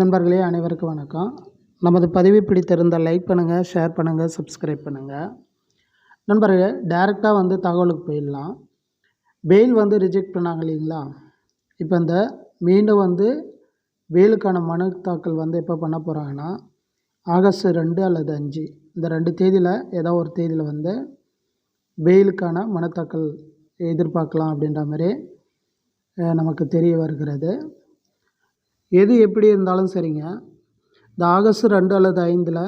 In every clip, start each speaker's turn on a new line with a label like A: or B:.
A: நண்பர்களே அனைவருக்கும் வணக்கம். நமது பதிவு பிடித்திருந்தால் லைக் பண்ணுங்கள் ஷேர் பண்ணுங்கள் சப்ஸ்கிரைப் பண்ணுங்கள் நண்பர்களே டேரெக்டாக வந்து தகவலுக்கு போயிடலாம். பெயில் வந்து ரிஜெக்ட் பண்ணாங்க இல்லைங்களா? இப்போ இந்த மீண்டும் வந்து பெயிலுக்கான மனு தாக்கல் வந்து எப்போ பண்ண போகிறாங்கன்னா ஆகஸ்ட் ரெண்டு அல்லது அஞ்சு. இந்த ரெண்டு தேதியில் ஏதோ ஒரு தேதியில் வந்து பெயிலுக்கான மனு தாக்கல் எதிர்பார்க்கலாம் அப்படின்ற மாதிரி நமக்கு தெரிய வருகிறது. எது எப்படி இருந்தாலும் சரிங்க. இந்த ஆகஸ்ட் ரெண்டு அல்லது ஐந்தில்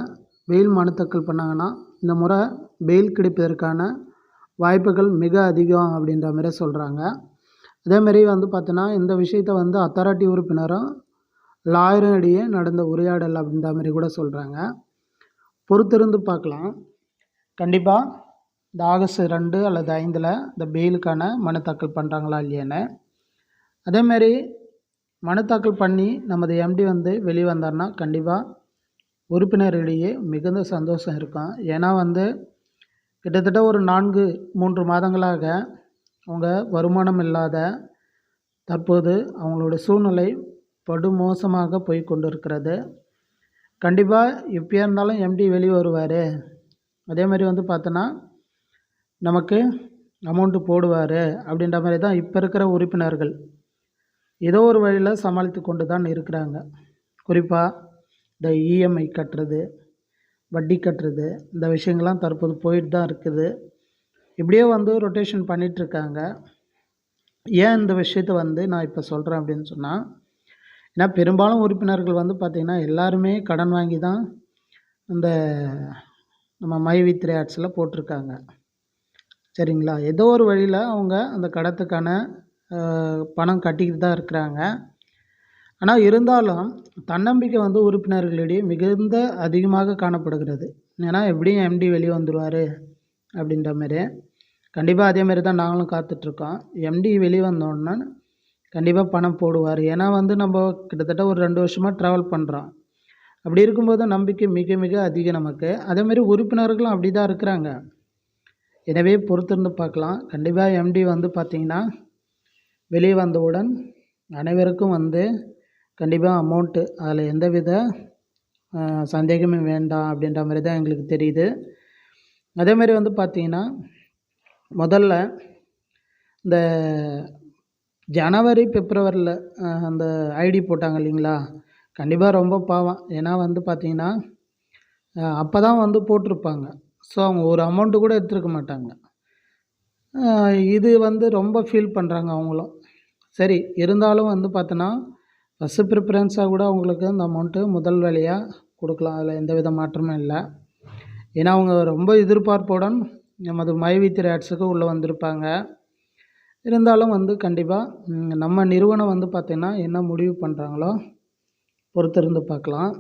A: பெயில் மனு தாக்கல் பண்ணாங்கன்னா இந்த முறை பெயில் கிடைப்பதற்கான வாய்ப்புகள் மிக அதிகம் அப்படின்ற மாதிரி சொல்கிறாங்க அதேமாரி வந்து பார்த்தோன்னா இந்த விஷயத்த வந்து அத்தாரிட்டி உறுப்பினரும் லாயரும் இடையே நடந்த உரையாடல் அப்படின்ற மாதிரி கூட சொல்கிறாங்க பொறுத்திருந்து பார்க்கலாம். கண்டிப்பாக இந்த ஆகஸ்ட் ரெண்டு அல்லது ஐந்தில் இந்த பெயிலுக்கான மனு தாக்கல் பண்ணுறாங்களா இல்லையான்னு அதேமாரி மனு தாக்கல் பண்ணி நமது எம்டி வந்து வெளியே வந்தார்னா கண்டிப்பாக உறுப்பினர்களிடையே மிகுந்த சந்தோஷம் இருக்கும். ஏன்னா வந்து கிட்டத்தட்ட ஒரு நான்கு மூன்று மாதங்களாக அவங்க வருமானம் இல்லாத தற்போது அவங்களோட சூழ்நிலை படுமோசமாக போய் கொண்டிருக்கிறது. கண்டிப்பாக எப்படியா இருந்தாலும் எம்டி வெளியே வருவார். அதே மாதிரி வந்து பார்த்தோன்னா நமக்கு அமௌண்ட்டு போடுவார் அப்படின்ற மாதிரி தான் இப்போ இருக்கிற உறுப்பினர்கள். ஏதோ ஒரு வழியில் சமாளித்து கொண்டு தான் இருக்கிறாங்க. குறிப்பாக இந்த இஎம்ஐ கட்டுறது வட்டி கட்டுறது இந்த விஷயங்கள்லாம் தற்போது போயிட்டு தான் இருக்குது. இப்படியே வந்து ரொட்டேஷன் பண்ணிகிட்ருக்காங்க ஏன் இந்த விஷயத்த வந்து நான் இப்போ சொல்கிறேன் அப்படின்னு சொன்னால் ஏன்னா பெரும்பாலும் உறுப்பினர்கள் வந்து பார்த்திங்கன்னா எல்லாருமே கடன் வாங்கி தான் இந்த நம்ம மை வித்ரே ஆட்ஸில் போட்டிருக்காங்க. சரிங்களா? ஏதோ ஒரு வழியில் அவங்க அந்த கடத்துக்கான பணம் கட்டிக்கிட்டு தான் இருக்கிறாங்க. ஆனால் இருந்தாலும் தன்னம்பிக்கை வந்து உறுப்பினர்களிடையே மிகுந்த அதிகமாக காணப்படுகிறது. ஏன்னா எப்படியும் எம்டி வெளியே வந்துடுவார் அப்படின்ற மாரி கண்டிப்பாக அதேமாரி தான் நாங்களும் காத்துட்ருக்கோம். எம்டி வெளியே வந்தோடனே கண்டிப்பாக பணம் போடுவார். ஏன்னா வந்து நம்ம கிட்டத்தட்ட ஒரு ரெண்டு வருஷமாக ட்ராவல் பண்ணுறோம் அப்படி இருக்கும்போது நம்பிக்கை மிக மிக அதிகம் நமக்கு. அதேமாரி உறுப்பினர்களும் அப்படி தான் இருக்கிறாங்க. எனவே பொறுத்திருந்து பார்க்கலாம். கண்டிப்பாக எம்டி வந்து பார்த்திங்கன்னா வெளியே வந்தவுடன் அனைவருக்கும் வந்து கண்டிப்பாக அமௌண்ட்டு அதில் எந்த வித வேண்டாம் அப்படின்ற மாதிரி தான் எங்களுக்கு தெரியுது. அதேமாதிரி வந்து பார்த்திங்கன்னா முதல்ல இந்த ஜனவரி பிப்ரவரியில் அந்த ஐடி போட்டாங்க இல்லைங்களா? கண்டிப்பாக ரொம்ப பாவம். ஏன்னா வந்து பார்த்திங்கன்னா அப்போ தான் வந்து போட்டிருப்பாங்க. ஸோ அவங்க ஒரு அமௌண்ட்டு கூட எடுத்துருக்க மாட்டாங்க. இது வந்து ரொம்ப ஃபீல் பண்ணுறாங்க அவங்களும். சரி இருந்தாலும் வந்து பார்த்தோன்னா ஃபஸ்ட்டு ப்ரிஃபரன்ஸாக கூட அவங்களுக்கு அந்த அமௌண்ட்டு முதல் வேலையாக கொடுக்கலாம். அதில் எந்த வித மாற்றமும் இல்லை. ஏன்னா அவங்க ரொம்ப எதிர்பார்ப்புடன் நமது மைவித்திரை ஆட்ஸுக்கு உள்ளே வந்திருப்பாங்க. இருந்தாலும் வந்து கண்டிப்பாக நம்ம நிறுவனம் வந்து பார்த்திங்கன்னா என்ன முடிவு பண்ணுறாங்களோ பொறுத்திருந்து பார்க்கலாம்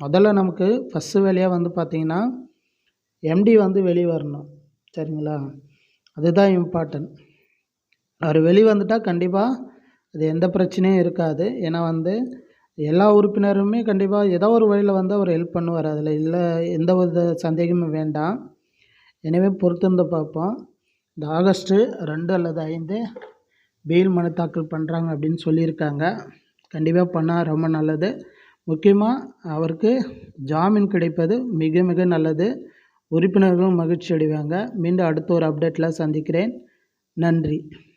A: முதல்ல நமக்கு ஃபஸ்ட்டு வேலையாக வந்து பார்த்திங்கன்னா எம்டி வந்து வெளியே வரணும். சரிங்களா? அதுதான் இம்பார்ட்டன்ட் அவர் வெளிவந்துட்டால் கண்டிப்பாக அது எந்த பிரச்சனையும் இருக்காது. ஏன்னா வந்து எல்லா உறுப்பினருமே கண்டிப்பாக ஏதோ ஒரு வழியில் வந்து அவர் ஹெல்ப் பண்ணுவார். அதில் இல்லை எந்த வித சந்தேகமும் வேண்டாம். எனவே பொறுத்திருந்து பார்ப்போம். இந்த ஆகஸ்ட்டு ரெண்டு அல்லது ஐந்து பெயில் மனு தாக்கல் பண்ணுறாங்க அப்படின்னு சொல்லியிருக்காங்க. கண்டிப்பாக பண்ணால் ரொம்ப நல்லது. முக்கியமாக அவருக்கு ஜாமீன் கிடைப்பது மிக மிக நல்லது. உறுப்பினர்களும் மகிழ்ச்சி அடைவாங்க மீண்டும் அடுத்த ஒரு அப்டேட்டில் சந்திக்கிறேன். நன்றி.